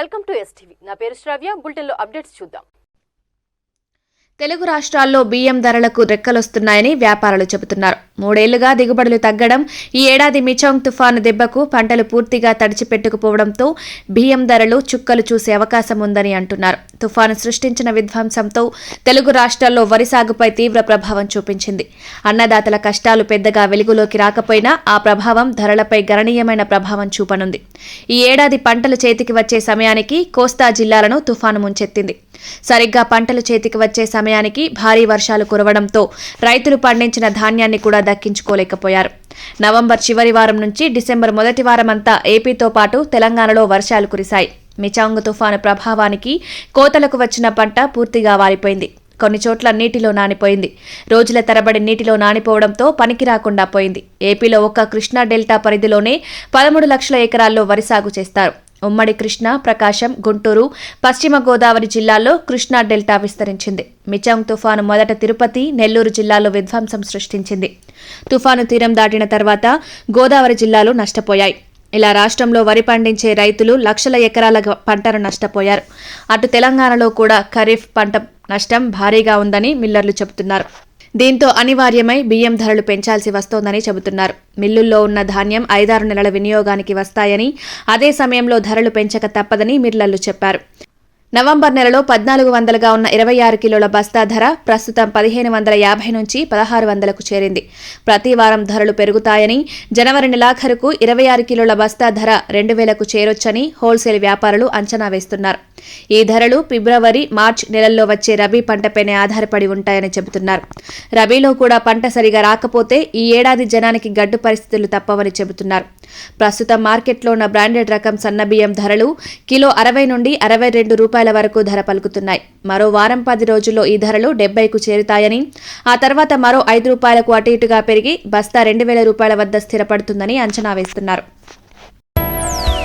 Welcome to STV నా పేరు శ్రావ్య. బులెటిన్లో అప్డేట్స్ చూద్దాం. తెలుగు రాష్ట్రాల్లో బియ్యం ధరలకు రెక్కలొస్తున్నాయని వ్యాపారులు చెబుతున్నారు. మూడేళ్ళుగా దిగుబడులు తగ్గడం ఈ ఏడాది మిచాంగ్ తుఫాను దెబ్బకు పంటలు పూర్తిగా తడిచిపెట్టుకుపోవడంతో బియ్యం ధరలు చుక్కలు చూసే అవకాశం ఉందని అంటున్నారు. తుఫాను సృష్టించిన విధ్వంసంతో తెలుగు రాష్ట్రాల్లో వరి సాగుపై తీవ్ర ప్రభావం చూపించింది. అన్నదాతల కష్టాలు పెద్దగా వెలుగులోకి రాకపోయినా ఆ ప్రభావం ధరలపై గణనీయమైన ప్రభావం చూపనుంది. ఈ ఏడాది పంటలు చేతికి వచ్చే సమయానికి కోస్తా జిల్లాలను తుఫాను ముంచెత్తింది. సరిగ్గా పంటలు చేతికి వచ్చే సమయానికి భారీ వర్షాలు కురవడంతో రైతులు పండించిన ధాన్యాన్ని కూడా దక్కించుకోలేకపోయారు. నవంబర్ చివరి వారం నుంచి డిసెంబర్ మొదటి వారమంతా ఏపీతో పాటు తెలంగాణలో వర్షాలు కురిశాయి. మిచాంగ్ తుఫాను ప్రభావానికి కోతలకు వచ్చిన పంట పూర్తిగా వారిపోయింది కొన్ని చోట్ల నీటిలో నానిపోయింది. రోజుల తరబడి నీటిలో నానిపోవడంతో పనికి రాకుండా పోయింది. ఏపీలో ఒక్క కృష్ణా డెల్టా పరిధిలోనే పదమూడు లక్షల ఎకరాల్లో వరి సాగు చేస్తారు. ఉమ్మడి కృష్ణా ప్రకాశం గుంటూరు పశ్చిమ గోదావరి జిల్లాల్లో కృష్ణా డెల్టా విస్తరించింది. మిచాంగ్ తుఫాను మొదట తిరుపతి నెల్లూరు జిల్లాలో విధ్వంసం సృష్టించింది. తుఫాను తీరం దాటిన తర్వాత గోదావరి జిల్లాలు నష్టపోయాయి. ఇలా రాష్ట్రంలో వరి పండించే రైతులు లక్షల ఎకరాల పంటను నష్టపోయారు. అటు తెలంగాణలో కూడా ఖరీఫ్ పంట నష్టం భారీగా ఉందని మిల్లర్లు చెబుతున్నారు. దీంతో అనివార్యమై బియ్యం ధరలు పెంచాల్సి వస్తోందని చెబుతున్నారు. మిల్లుల్లో ఉన్న ధాన్యం ఐదారు నెలల వినియోగానికి వస్తాయని అదే సమయంలో ధరలు పెంచక తప్పదని మిల్లర్లు చెప్పారు. నవంబర్ నెలలో పద్నాలుగు వందలుగా ఉన్న ఇరవై ఆరు కిలోల బస్తా ధర ప్రస్తుతం పదిహేను వందల యాభై నుంచి పదహారు వందలకు చేరింది. ప్రతి వారం ధరలు పెరుగుతాయని జనవరి నెలాఖరుకు ఇరవై ఆరు కిలోల బస్తా ధర రెండు వేలకు చేరొచ్చని హోల్సేల్ వ్యాపారులు అంచనా వేస్తున్నారు. ఈ ధరలు ఫిబ్రవరి మార్చ్ నెలల్లో వచ్చే రబీ పంటపైనే ఆధారపడి ఉంటాయని చెబుతున్నారు. రబీలో కూడా పంట సరిగా రాకపోతే ఈ ఏడాది జనానికి గడ్డు పరిస్థితులు తప్పవని చెబుతున్నారు. ప్రస్తుతం మార్కెట్లో ఉన్న బ్రాండెడ్ రకం సన్నబియ్యం ధరలు కిలో అరవై నుండి అరవై రెండు రూపాయల వరకు ధర పలుకుతున్నాయి. మరో వారం పది రోజుల్లో ఈ ధరలు డెబ్బైకు చేరుతాయని ఆ తర్వాత మరో ఐదు రూపాయలకు అటు ఇటుగా పెరిగి బస్తా రెండు వేల రూపాయల వద్ద స్థిరపడుతుందని అంచనా వేస్తున్నారు.